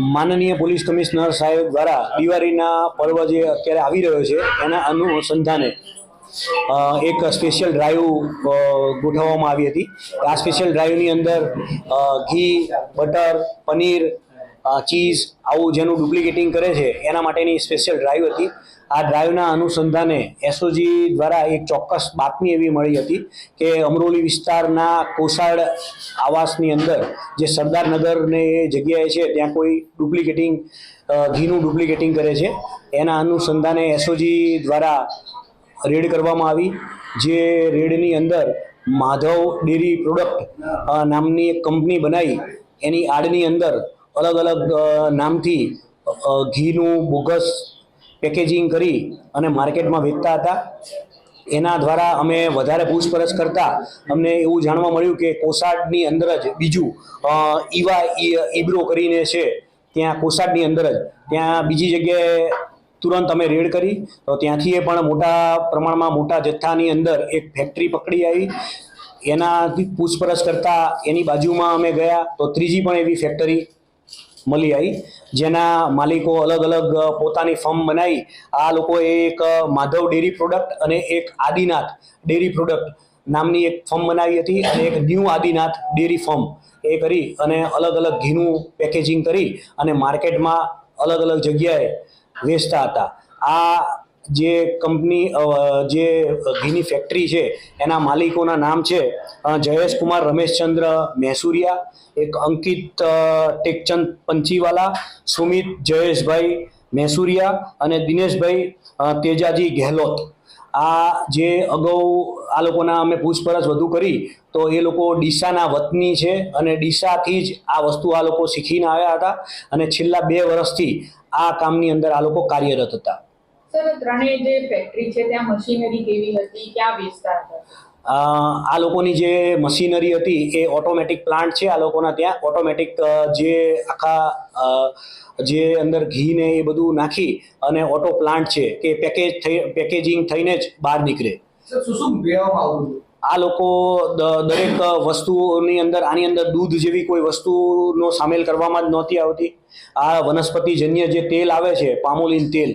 માનનીય police commissioner સાહેબ દ્વારા દિવાળીના પર્વ જે અત્યારે આવી રહ્યો છે, એના અનુસંધાને એક સ્પેશિયલ ડ્રાઈવ ગોઠવવામાં આવી હતી. આ સ્પેશિયલ ડ્રાઈવની અંદર ઘી, બટર, પનીર ચીઝ આવું જેનું ડુપ્લિકેટિંગ કરે છે, એના માટેની સ્પેશિયલ ડ્રાઈવ હતી. આ ડ્રાઈવના અનુસંધાને એસઓજી દ્વારા એક ચોક્કસ બાતમી એવી મળી હતી કે અમરોલી વિસ્તારના કોસાડ આવાસની અંદર જે સરદારનગરને એ જગ્યાએ છે, ત્યાં કોઈ ડુપ્લિકેટિંગ ઘીનું ડુપ્લિકેટિંગ કરે છે. એના અનુસંધાને એસઓજી દ્વારા રેડ કરવામાં આવી, જે રેડની અંદર માધવ ડેરી પ્રોડક્ટ નામની એક કંપની બનાવી, એની આડની અંદર અલગ અલગ નામથી ઘીનું બોગસ પેકેજિંગ કરી અને માર્કેટમાં વેચતા હતા. એના દ્વારા અમે વધારે પૂછપરછ કરતા અમને એવું જાણવા મળ્યું કે કોસાડની અંદર જ બીજું ઈવા ઈબ્રો કરીને છે, ત્યાં કોસાડની અંદર જ. ત્યાં બીજી જગ્યાએ તુરંત અમે રેડ કરી. તો ત્યાંથી એ પણ મોટા પ્રમાણમાં મોટા જથ્થાની અંદર એક ફેક્ટરી પકડી આવી. એનાથી પૂછપરછ કરતા એની બાજુમાં અમે ગયા. તો ત્રીજી પણ એવી ફેક્ટરી મળી આવી. જેના માલિકો અલગ અલગ પોતાની ફર્મ બનાવી આ લોકોએ એક માધવ ડેરી પ્રોડક્ટ અને એક આદિનાથ ડેરી પ્રોડક્ટ નામની એક ફર્મ બનાવી હતી અને એક ન્યૂ આદિનાથ ડેરી ફર્મ એ કરી અને અલગ અલગ ઘીનું પેકેજિંગ કરી અને માર્કેટમાં અલગ અલગ જગ્યાએ વેચતા હતા. આ જે કંપની જે ઘીની ફેક્ટરી છે, એના માલિકોના નામ છે જયેશ કુમાર રમેશચંદ્ર મહેસુરિયા એક અંકિત ટેકચંદ પંચીવાલા, સુમિત, જયેશભાઈ મહેસુરિયા અને દિનેશભાઈ તેજાજી ગેહલોત. આ જે અગાઉ આ લોકોના અમે પૂછપરછ વધુ કરી, તો એ લોકો ડીસાના વતની છે અને ડીસાથી જ આ વસ્તુ આ લોકો શીખીને આવ્યા હતા અને છેલ્લા બે વર્ષથી આ કામની અંદર આ લોકો કાર્યરત હતા. સર ત્રણેય જે ફેક્ટરી છે ત્યાં મશીનરી કેવી હતી? ક્યાં વેચતા હતા? આ લોકોની જે મશીનરી હતી એ ઓટોમેટિક પ્લાન્ટ છે. આ લોકોના ત્યાં ઓટોમેટિક જે આખા જે અંદર ઘી ને એ બધું નાખી અને ઓટો પ્લાન્ટ છે કે પેકેજ થઈ પેકેજિંગ થઈને જ બહાર નીકળે. શું શું આ લોકો દ- દરેક વસ્તુઓની અંદર આની અંદર દૂધ જેવી કોઈ વસ્તુનો સામેલ કરવામાં જ નહોતી આવતી. આ વનસ્પતિજન્ય જે તેલ આવે છે પામોલિન તેલ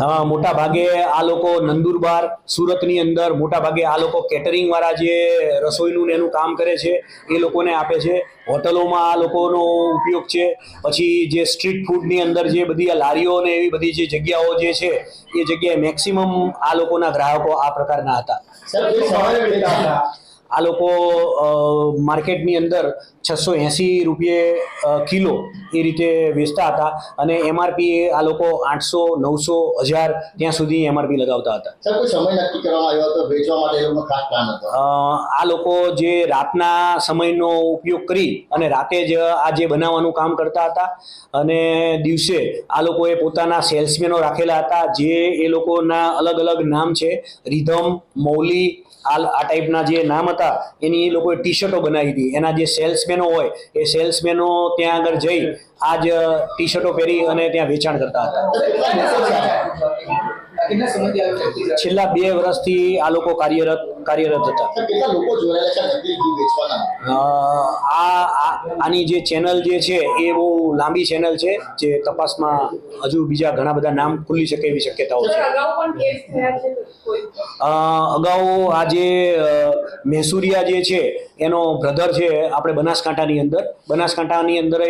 હા મોટા ભાગે આ લોકો નંદુરબાર સુરતની અંદર મોટા ભાગે આ લોકો કેટરિંગ વાળા જે રસોઈનું ને એનું કામ કરે છે એ લોકોને આપે છે. હોટલોમાં આ લોકોનો ઉપયોગ છે. પછી જે સ્ટ્રીટ ફૂડની અંદર જે બધી આ લારીઓ ને એવી બધી જે જગ્યાઓ જે છે એ જગ્યાએ મેક્સિમમ આ લોકોના ગ્રાહકો આ પ્રકારના હતા. આ લોકો માર્કેટની અંદર છસો એંસી રૂપિયે કિલો એ રીતે વેચતા હતા અને એમઆરપી આ લોકો આઠસો નવસો હજાર ત્યાં સુધી એમઆરપી લગાવતા હતા. સમય નક્કી કરવામાં આવ્યો હતો? વેચવા માટે ખાસ પ્લાન હતો? આ લોકો જે રાતના સમયનો ઉપયોગ કરી અને રાતે જ આ જે બનાવવાનું કામ કરતા હતા અને દિવસે આ લોકોએ પોતાના સેલ્સમેનો રાખેલા હતા જે એ લોકોના અલગ અલગ નામ છે. રિધમ મૌલી આ આ ટાઈપના જે નામ હતા એની એ લોકોએ ટી શર્ટો બનાવી હતી. એના જે સેલ્સમેનો હોય, એ સેલ્સમેનો ત્યાં આગળ જઈ આ જ ટી શર્ટો પહેરી અને ત્યાં વેચાણ કરતા હતા. છેલ્લા બે વર્ષથી આ લોકો કાર્યરત કાર્યરત હતા. આ આની જે ચેનલ જે છે એ બહુ લાંબી ચેનલ છે જે તપાસમાં હજુ બીજા ઘણા બધા નામ ખુલી શકે એવી શક્યતાઓ છે. અગાઉ પણ કેસ થયા છે કોઈ અ, અગાઉ આ જે મહેસુરિયા જે છે એનો બ્રધર છે આપણે બનાસકાંઠાની અંદર. બનાસકાંઠાની અંદર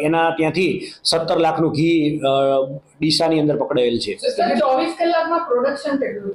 એના ત્યાંથી સત્તર લાખનું ઘી ડીસાની અંદર પકડાયેલ છે. ચોવીસ કલાકમાં પ્રોડક્શન કેટલું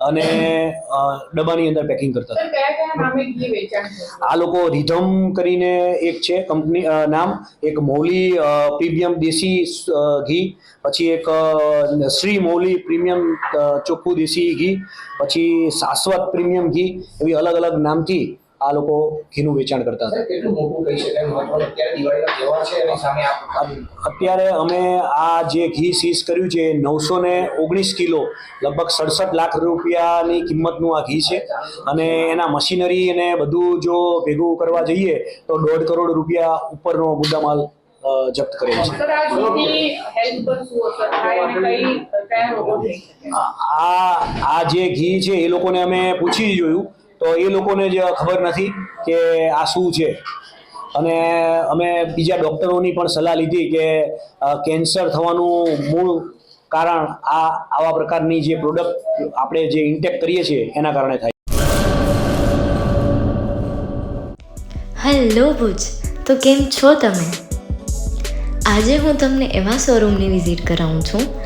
અને ડબ્બાની અંદર પેકિંગ કરતા હતા. આ લોકો રિધમ કરીને એક છે કંપની નામ. એક મૌલી પ્રીમિયમ દેશી ઘી. પછી એક શ્રી મૌલી પ્રીમિયમ ચોખ્ખું દેશી ઘી. પછી શાશ્વત પ્રીમિયમ ઘી. એવી અલગ અલગ નામથી આ લોકો ઘીનું વેચાણ કરતા હતા. અત્યારે દિવાળીનો તહેવાર છે એની સામે આપ અત્યારે અમે આ જે ઘી સીઝ કર્યું છે નવસો ને ઓગણીસ કિલો લગભગ સડસઠ લાખ રૂપિયાની કિંમતનું આ ઘી છે. અને એના મશીનરી અને બધું જો ભેગું કરવા જઈએ તો દોઢ કરોડ રૂપિયા ઉપરનો મુદ્દામાલ જપ્ત કરેલ છે. આ આ જે ઘી છે એ લોકોને અમે પૂછી જોયું. તો એ લોકોને જ ખબર નથી કે આ શું છે. અને અમે બીજા ડૉક્ટરોની પણ સલાહ લીધી કે કેન્સર થવાનું મૂળ કારણ આ, આવા પ્રકારની જે પ્રોડક્ટ આપણે જે ઇન્ટેક કરીએ છીએ, એના કારણે થાય. હેલો ભુજ, તો કેમ છો તમે? આજે હું તમને એવા શોરૂમની વિઝિટ કરાવું છું